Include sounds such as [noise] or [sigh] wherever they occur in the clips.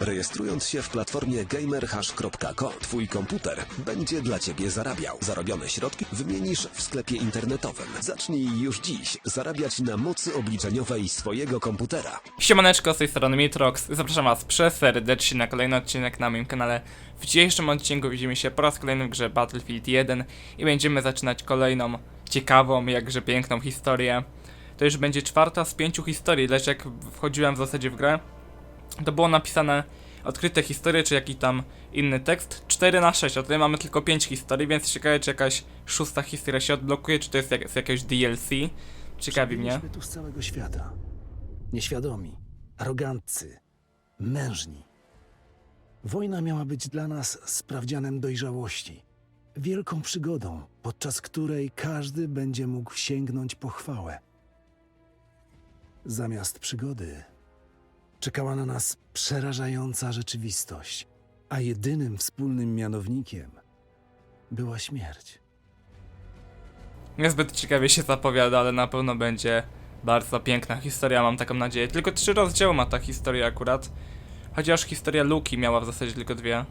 Rejestrując się w platformie gamerhash.com, twój komputer będzie dla ciebie zarabiał. Zarobione środki wymienisz w sklepie internetowym. Zacznij już dziś zarabiać na mocy obliczeniowej swojego komputera. Siemaneczko, z tej strony Mitrox. Zapraszam was serdecznie na kolejny odcinek na moim kanale. W dzisiejszym odcinku widzimy się po raz kolejny w grze Battlefield 1 i będziemy zaczynać kolejną ciekawą, jakże piękną historię. To już będzie czwarta z pięciu historii, lecz jak wchodziłem w zasadzie w grę, to było napisane odkryte historie, czy jakiś tam inny tekst. 4 na 6, a tutaj mamy tylko 5 historii, więc ciekawe, czy jakaś szósta historia się odblokuje, czy to jest jak, z jakiegoś DLC. Ciekawi mnie. Przybyliśmy tu z całego świata. Nieświadomi, aroganccy, mężni. Wojna miała być dla nas sprawdzianem dojrzałości. Wielką przygodą, podczas której każdy będzie mógł sięgnąć po chwałę. Zamiast przygody czekała na nas przerażająca rzeczywistość, a jedynym wspólnym mianownikiem była śmierć. Niezbyt ciekawie się zapowiada, ale na pewno będzie bardzo piękna historia, mam taką nadzieję. Tylko trzy rozdziały ma ta historia akurat. Chociaż historia Luki miała w zasadzie tylko dwie.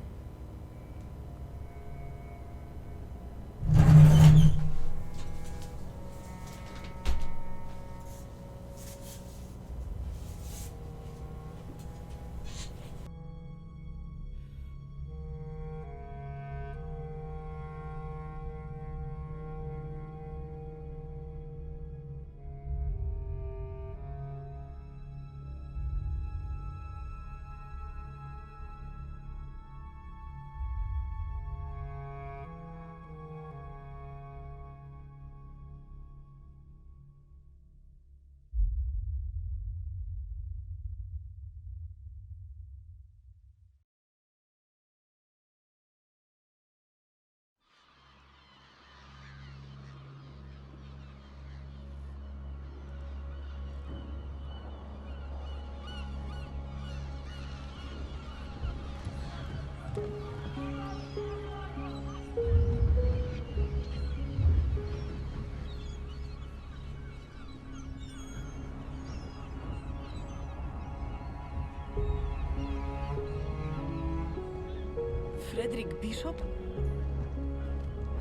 Frederick Bishop?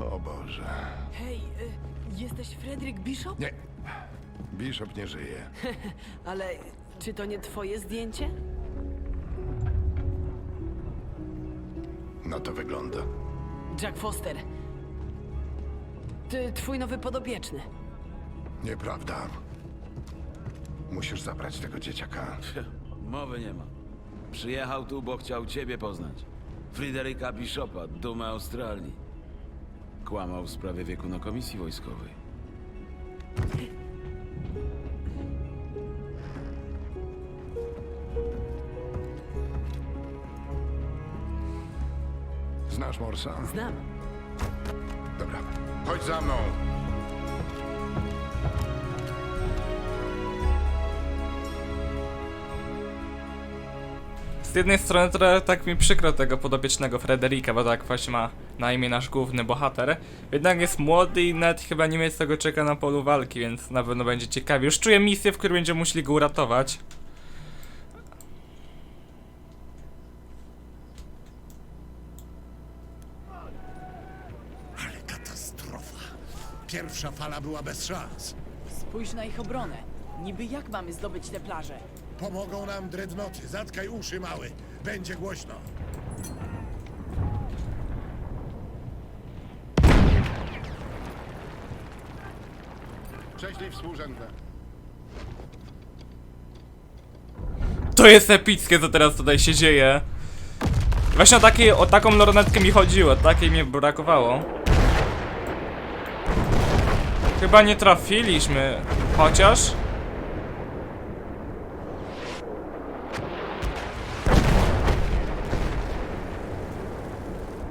O Boże. Hej, y, jesteś Frederick Bishop? Nie. Bishop nie żyje. [laughs] Ale czy to nie twoje zdjęcie? No to wygląda. Jack Foster. Ty, twój nowy podobieczny. Nieprawda. Musisz zabrać tego dzieciaka. Mowy nie ma. Przyjechał tu, bo chciał ciebie poznać. Fryderyka Bishopa, dumę Australii. Kłamał w sprawie wieku na komisji wojskowej. Znasz Morsa? Znam. Dobra. Chodź za mną. Z jednej strony trochę tak mi przykro tego podobiecznego Frederika, bo tak właśnie ma na imię nasz główny bohater. Jednak jest młody i nawet chyba nie miejsce go czeka na polu walki, więc na pewno będzie ciekawie. Już czuję misję, w której będziemy musieli go uratować. Ale katastrofa. Pierwsza fala była bez szans. Spójrz na ich obronę. Niby jak mamy zdobyć te plaże? Pomogą nam dreadnoty. Zatkaj uszy, mały. Będzie głośno. Prześlij współrzędne. To jest epickie, co teraz tutaj się dzieje. Właśnie o, takie, o taką lornetkę mi chodziło, takiej mi brakowało. Chyba nie trafiliśmy, chociaż...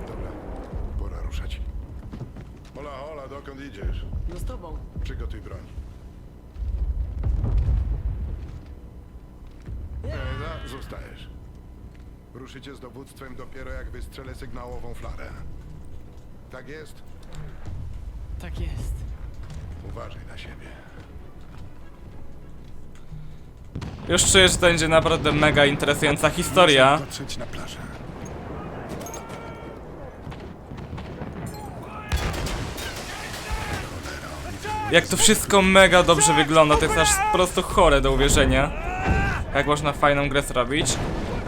Dobra. Pora ruszać. Hola, hola, dokąd idziesz? No z tobą. Przygotuj broń. Eda, zostajesz. Ruszycie z dowództwem dopiero jak wystrzelę sygnałową flarę. Tak jest? Tak jest. Uważaj na siebie. Już czuję, że to będzie naprawdę mega interesująca historia. Dotrzeć na plażę. Jak to wszystko mega dobrze wygląda, to jest aż po prostu chore do uwierzenia. Jak można fajną grę zrobić.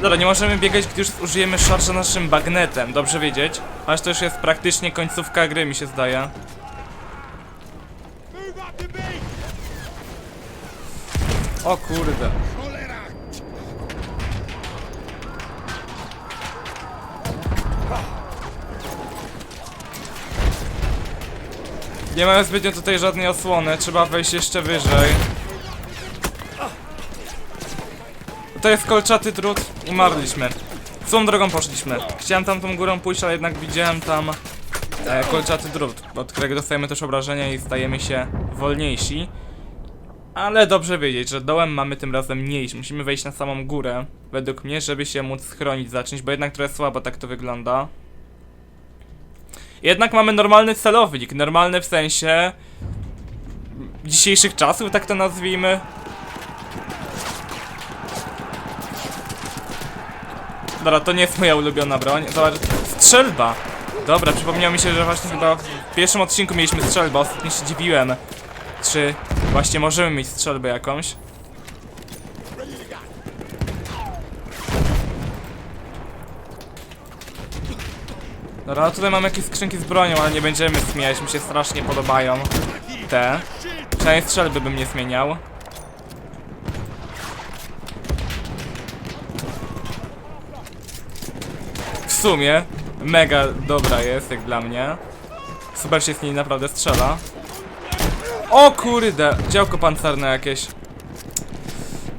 Dobra, nie możemy biegać, gdy już użyjemy szarża naszym bagnetem, dobrze wiedzieć. Aż to już jest praktycznie końcówka gry, mi się zdaje. O kurde. Nie mamy zbytnio tutaj żadnej osłony, trzeba wejść jeszcze wyżej. To jest kolczaty drut, umarliśmy. Złą drogą poszliśmy. Chciałem tam tą górą pójść, ale jednak widziałem tam e, kolczaty drut, od którego dostajemy też obrażenia i stajemy się wolniejsi. Ale dobrze wiedzieć, że dołem mamy tym razem nie iść. Musimy wejść na samą górę, według mnie, żeby się móc schronić za czymś, bo jednak trochę słabo tak to wygląda. Jednak mamy normalny celownik, normalny w sensie dzisiejszych czasów, tak to nazwijmy. Dobra, to nie jest moja ulubiona broń. Zobacz, strzelba! Dobra, przypomniało mi się, że właśnie chyba w pierwszym odcinku mieliśmy strzelbę, ostatnio się dziwiłem. Czy właśnie możemy mieć strzelbę jakąś? Dobra, no tutaj mamy jakieś skrzynki z bronią, ale nie będziemy zmieniać, mi się strasznie podobają te. Przynajmniej strzelby bym nie zmieniał. W sumie mega dobra jest, jak dla mnie. Super się z niej naprawdę strzela. O kurde, działko pancerne jakieś.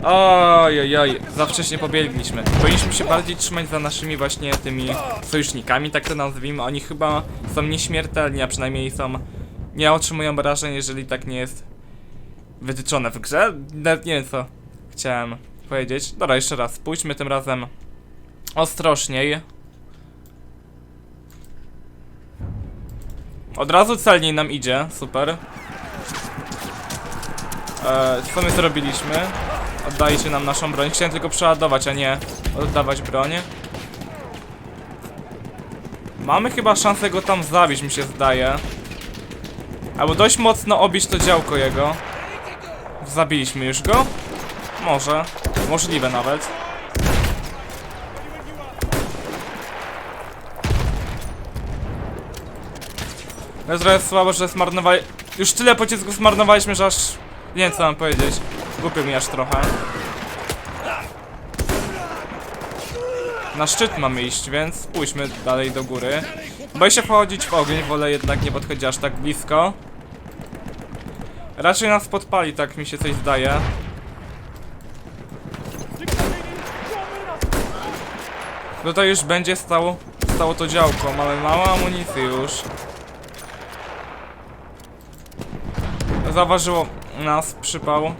Oj, oj, za wcześnie pobiegliśmy. Powinniśmy się bardziej trzymać za naszymi właśnie tymi sojusznikami, tak to nazwijmy. Oni chyba są nieśmiertelni, a przynajmniej są... Nie otrzymują obrażeń, jeżeli tak nie jest wytyczone w grze. Nawet nie wiem co chciałem powiedzieć. Dobra, jeszcze raz, pójdźmy tym razem ostrożniej. Od razu celniej nam idzie, super. E, co my zrobiliśmy? Oddajcie nam naszą broń. Chciałem tylko przeładować, a nie oddawać broń. Mamy chyba szansę go tam zabić, mi się zdaje. Albo dość mocno obić to działko jego. Zabiliśmy już go? Może. Możliwe nawet. No jest słabo, że zmarnowali... Już tyle pocisków zmarnowaliśmy, że aż... Nie wiem co mam powiedzieć. Głupio mi aż trochę. Na szczyt mamy iść, więc pójdźmy dalej do góry. Boję się wchodzić w ogień, wolę jednak nie podchodzić aż tak blisko. Raczej nas podpali, tak mi się coś zdaje. Tutaj już będzie stało, stało to działko, mamy mało amunicji już. Zauważyło nas przypał.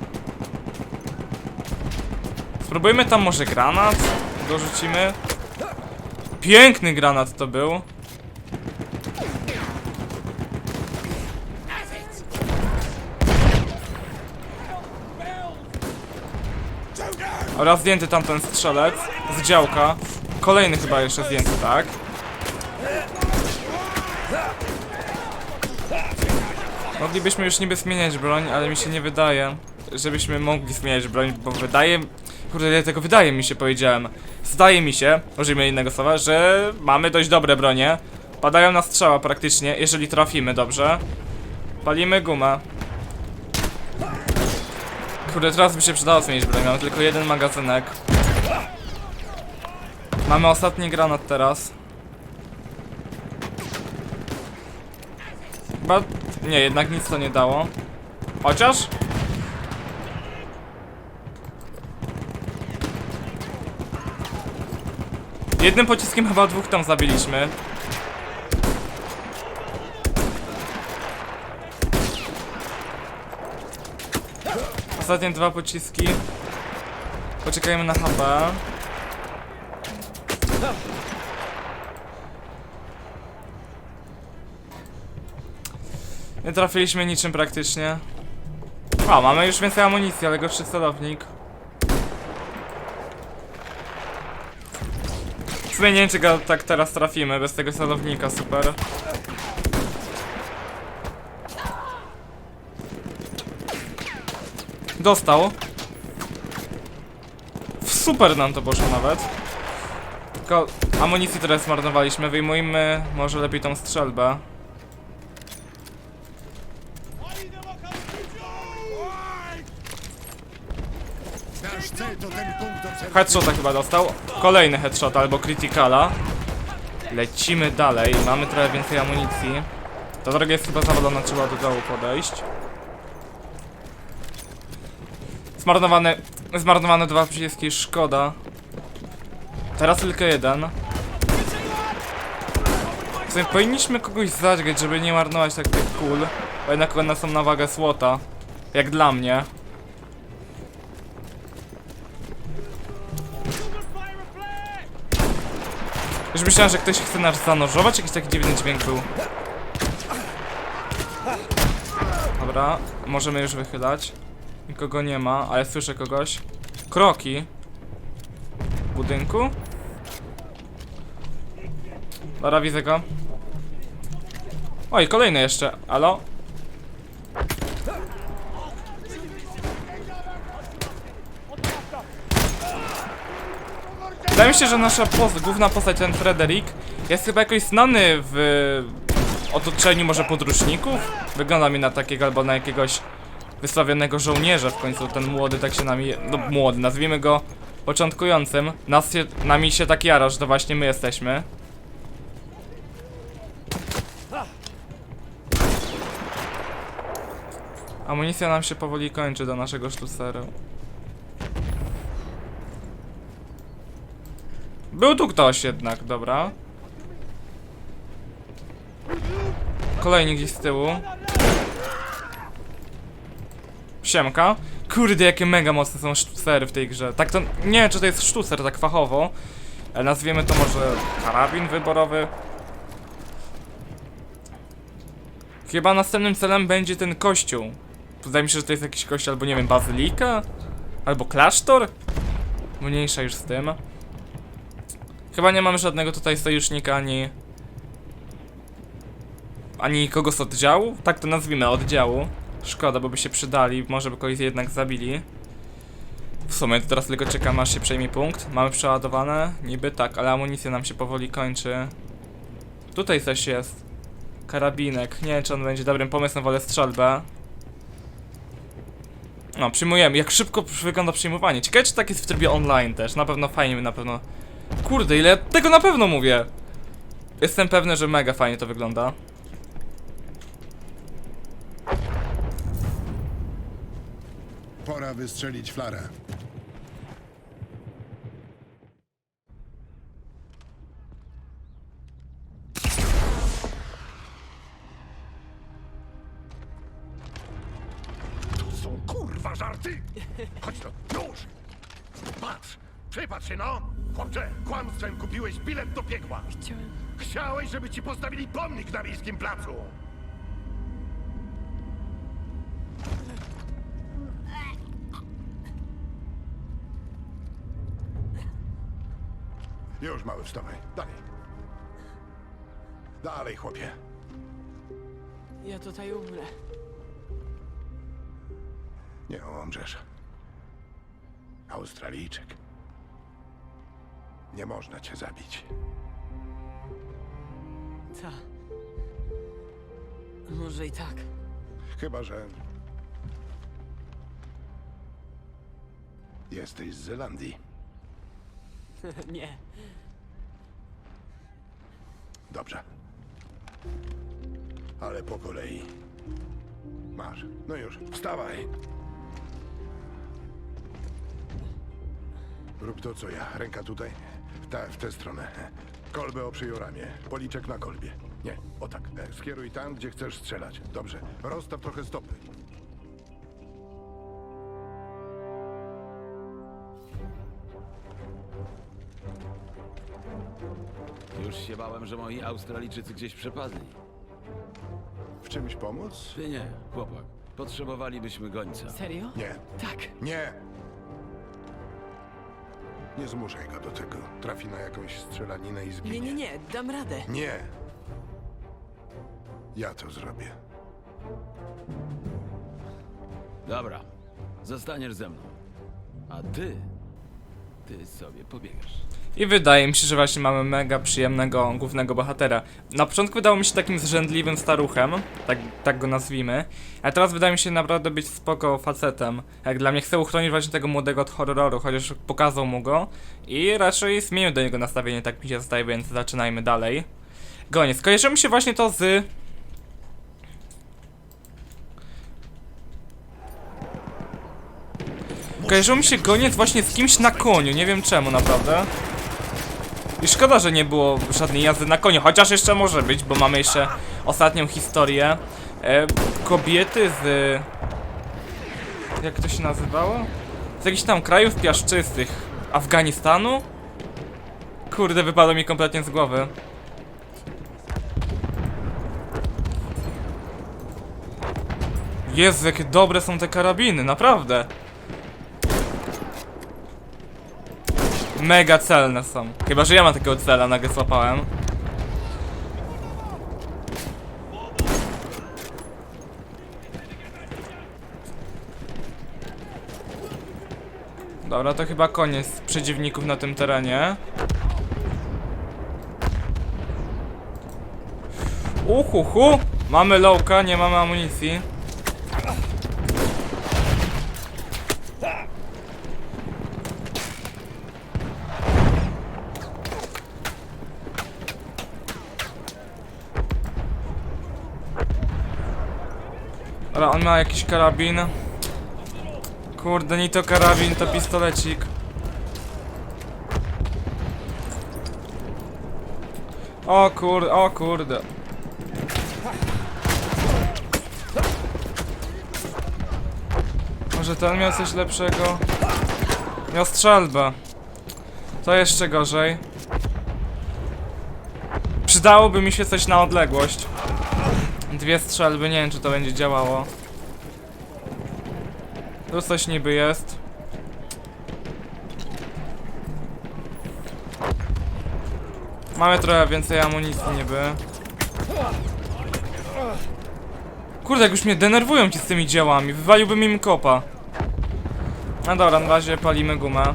Spróbujmy tam może granat? Dorzucimy. Piękny granat to był. Oraz zdjęty tamten strzelec z działka. Kolejny chyba jeszcze zdjęty, tak? Moglibyśmy już niby zmieniać broń, ale mi się nie wydaje, żebyśmy mogli zmieniać broń, bo wydaje... Kurde, ja tego wydaje mi się, powiedziałem. Zdaje mi się, użyjmy innego słowa, że mamy dość dobre bronie. Padają na strzała praktycznie, jeżeli trafimy dobrze. Palimy gumę. Kurde, teraz by się przydało zmienić broń, mamy tylko jeden magazynek. Mamy ostatni granat teraz. Chyba... Nie, jednak nic to nie dało. Chociaż... Jednym pociskiem chyba dwóch tam zabiliśmy. Ostatnie dwa pociski. Poczekajmy na HP. Nie trafiliśmy niczym praktycznie. O, mamy już więcej amunicji, ale gorszy celownik. W sumie nie wiem, czy go tak teraz trafimy, bez tego celownika, super. Dostał. Super nam to poszło nawet. Tylko amunicji, teraz zmarnowaliśmy, wyjmujmy może lepiej tą strzelbę. Headshota chyba dostał. Kolejny headshot albo criticala. Lecimy dalej, mamy trochę więcej amunicji. Ta droga jest chyba zawalona, trzeba do dołu podejść. Zmarnowane, zmarnowane dwa przyciski, szkoda. Teraz tylko jeden. W sumie powinniśmy kogoś zadźgać, żeby nie marnować tak tych kul. Bo jednak one są na wagę słota. Jak dla mnie. Już myślałem, że ktoś chce nas zanurzować, jakiś taki dziwny dźwięk był. Dobra, możemy już wychylać. Nikogo nie ma, ale słyszę kogoś. Kroki. W budynku. Dobra, widzę go. Oj, kolejny jeszcze. Alo? Wydaje mi się, że nasza poz główna postać, ten Frederick, jest chyba jakoś znany w otoczeniu może podróżników. Wygląda mi na takiego albo na jakiegoś wysławionego żołnierza w końcu. Ten młody tak się nami, no młody, nazwijmy go początkującym. Nas się, nami się tak jara, że to właśnie my jesteśmy. Amunicja nam się powoli kończy do naszego sztuceru. Był tu ktoś jednak, dobra. Kolejny gdzieś z tyłu. Siemka. Kurde, jakie mega mocne są sztucery w tej grze. Tak to, nie wiem czy to jest sztucer tak fachowo, nazwiemy to może karabin wyborowy. Chyba następnym celem będzie ten kościół. Wydaje mi się, że to jest jakiś kościół albo nie wiem, bazylika? Albo klasztor? Mniejsza już z tym. Chyba nie mamy żadnego tutaj sojusznika ani... Ani nikogo z oddziału? Tak to nazwijmy, oddziału. Szkoda, bo by się przydali, może by kogoś jednak zabili. W sumie to teraz tylko czekam aż się przejmie punkt. Mamy przeładowane? Niby tak, ale amunicja nam się powoli kończy. Tutaj coś jest. Karabinek. Nie wiem czy on będzie dobrym pomysłem, wolę strzelbę. No, przyjmujemy. Jak szybko wygląda przyjmowanie. Ciekawe czy tak jest w trybie online też. Na pewno fajnie, na pewno Kurde, ile tego na pewno mówię. Jestem pewny, że mega fajnie to wygląda. Pora wystrzelić flarę. Patrz! Przypatrz się, no! Chłopcze, kłamstwem kupiłeś bilet do piekła! Chciałem... Chciałeś, żeby ci postawili pomnik na miejskim placu! Już, mały, wstawaj. Dalej. Dalej, chłopie. Ja tutaj umrę. Nie umrzesz. Australijczyk. Nie można cię zabić. Ta. Może i tak. Chyba, że... Jesteś z Zelandii. [laughs] Nie. Dobrze. Ale po kolei. Masz. No już, wstawaj. Rób to co ja. Ręka tutaj. Ta, w tę stronę. Kolbę oprzyj o ramię. Policzek na kolbie. Nie, o tak. E, Skieruj tam, gdzie chcesz strzelać. Dobrze. Rozstaw trochę stopy. Już się bałem, że moi Australijczycy gdzieś przepadli. W czymś pomóc? Ty nie, chłopak. Potrzebowalibyśmy gońca. Serio? Nie. Tak. Nie! Nie zmuszaj go do tego. Trafi na jakąś strzelaninę i zginie. Nie, nie, nie, dam radę. Nie. Ja to zrobię. Dobra, zostaniesz ze mną. A ty, ty sobie pobiegasz. I wydaje mi się, że właśnie mamy mega przyjemnego głównego bohatera. Na początku wydało mi się takim zrzędliwym staruchem, tak, tak go nazwijmy, a teraz wydaje mi się naprawdę być spoko facetem. Jak dla mnie chce uchronić właśnie tego młodego od horroru, chociaż pokazał mu go i raczej zmienił do niego nastawienie, tak mi się zdaje, więc zaczynajmy dalej. Goniec. Kojarzy mi się właśnie to z... Kojarzył mi się goniec właśnie z kimś na koniu, nie wiem czemu naprawdę. I szkoda, że nie było żadnej jazdy na koniu, chociaż jeszcze może być, bo mamy jeszcze ostatnią historię. E, kobiety z... Jak to się nazywało? Z jakichś tam krajów piaszczystych. Afganistanu? Kurde, wypadło mi kompletnie z głowy. Jezu, jakie dobre są te karabiny, naprawdę. Mega celne są. Chyba, że ja mam takiego cela, nagle złapałem. Dobra, to chyba koniec przeciwników na tym terenie. Uhuhu! Mamy lowka, nie mamy amunicji. Ale on ma jakiś karabin. Kurde, nie to karabin, to pistolecik. O kurde, o kurde. Może ten miał coś lepszego? Miał strzelbę. To jeszcze gorzej. Przydałoby mi się coś na odległość. Dwie strzelby, nie wiem czy to będzie działało. Tu coś niby jest. Mamy trochę więcej amunicji niby. Kurde, jak już mnie denerwują ci z tymi działami. Wywaliłbym im kopa. No dobra, na razie palimy gumę.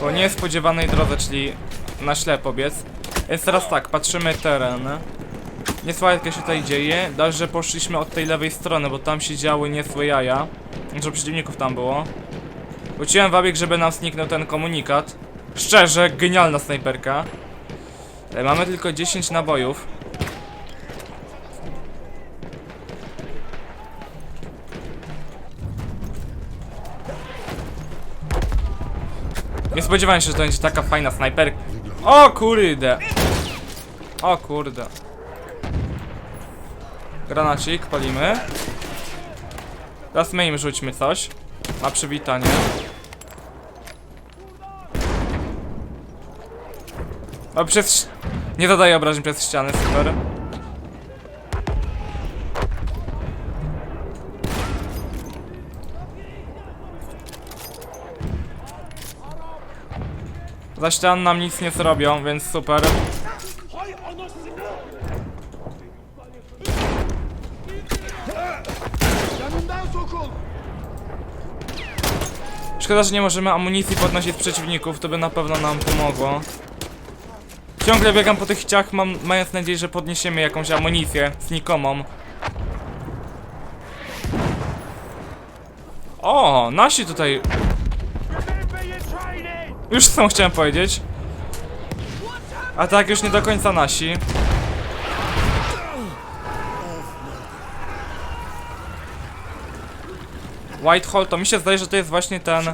Po niespodziewanej drodze, czyli na ślepo biec. Więc teraz tak, patrzymy teren. Niesławek się tutaj dzieje. Dalej, że poszliśmy od tej lewej strony, bo tam się działy niezłe jaja. Dużo przeciwników tam było. Wróciłem wabiek, żeby nam zniknął ten komunikat. Szczerze, genialna snajperka. E, Mamy tylko 10 nabojów. Nie spodziewałem się, że to będzie taka fajna snajperka. O kurde! O kurde. Granacik, palimy. Teraz my im rzućmy coś. Na przywitanie. O, przez... Nie zadaje obrażeń przez ściany, super. Za ścian nam nic nie zrobią, więc super. Szkoda, że nie możemy amunicji podnosić z przeciwników, to by na pewno nam pomogło. Ciągle biegam po tych ściach, mam, mając nadzieję, że podniesiemy jakąś amunicję znikomą. O, nasi tutaj... Już są, chciałem powiedzieć. A tak, już nie do końca nasi. Whitehall, to mi się zdaje, że to jest właśnie ten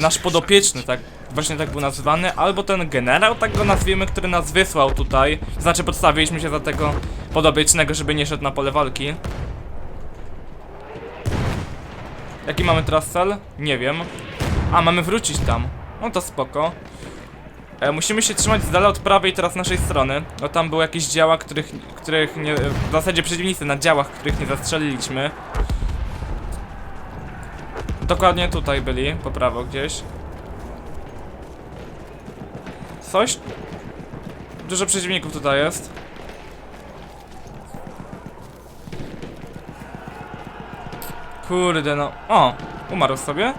nasz podopieczny, tak, właśnie tak był nazywany, albo ten generał, tak go nazwiemy, który nas wysłał tutaj. Znaczy podstawiliśmy się za tego podopiecznego, żeby nie szedł na pole walki. Jaki mamy teraz cel? Nie wiem. A, mamy wrócić tam. No to spoko. E, musimy się trzymać z dala od prawej teraz naszej strony. No tam były jakieś działa, których, których nie... W zasadzie przeciwnicy na działach, których nie zastrzeliliśmy. Dokładnie tutaj byli, po prawo gdzieś. Coś? Dużo przeciwników tutaj jest. Kurde no. O! Umarł sobie?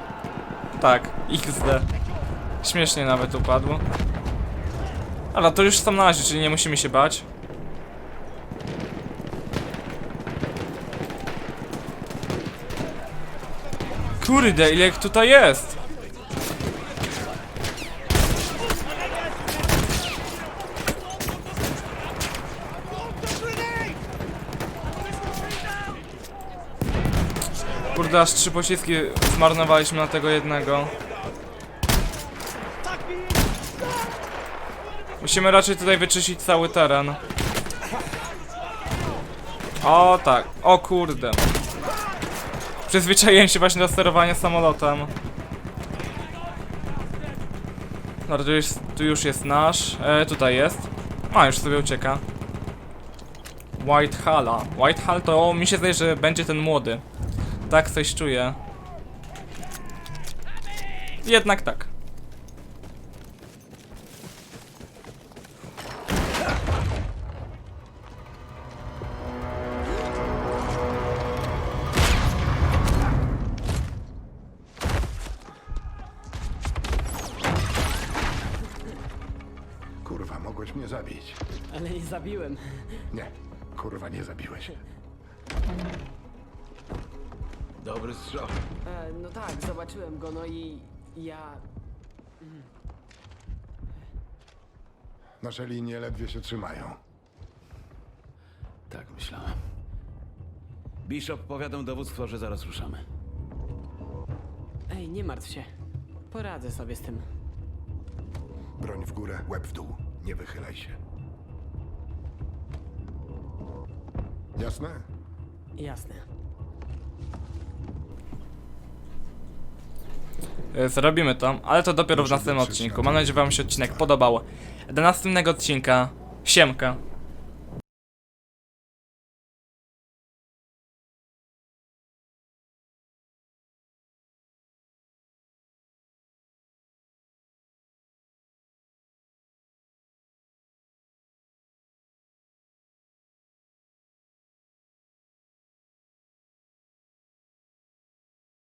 Tak, XD. Śmiesznie nawet upadł. Ale to już są na razie, czyli nie musimy się bać. Kurde, ile tutaj jest! Kurde, aż trzy pociski zmarnowaliśmy na tego jednego. Musimy raczej tutaj wyczyścić cały teren. O tak, o kurde. Przyzwyczaiłem się właśnie do sterowania samolotem. Dobra, tu już, tu już jest nasz. E, tutaj jest. A, już sobie ucieka. White Halla. White Hall to mi się zdaje, że będzie ten młody. Tak coś czuję. Jednak tak. Zabiłem. Nie, kurwa, nie zabiłeś. Dobry strzał. E, no tak, zobaczyłem go, no i ja... Nasze linie ledwie się trzymają. Tak myślałem. Bishop powiadam dowództwo, że zaraz ruszamy. Ej, nie martw się. Poradzę sobie z tym. Broń w górę, łeb w dół. Nie wychylaj się. Jasne? Jasne. E, Zrobimy to, ale to dopiero w następnym odcinku. Mam nadzieję, że wam się odcinek podobał. Do następnego odcinka. Siemka.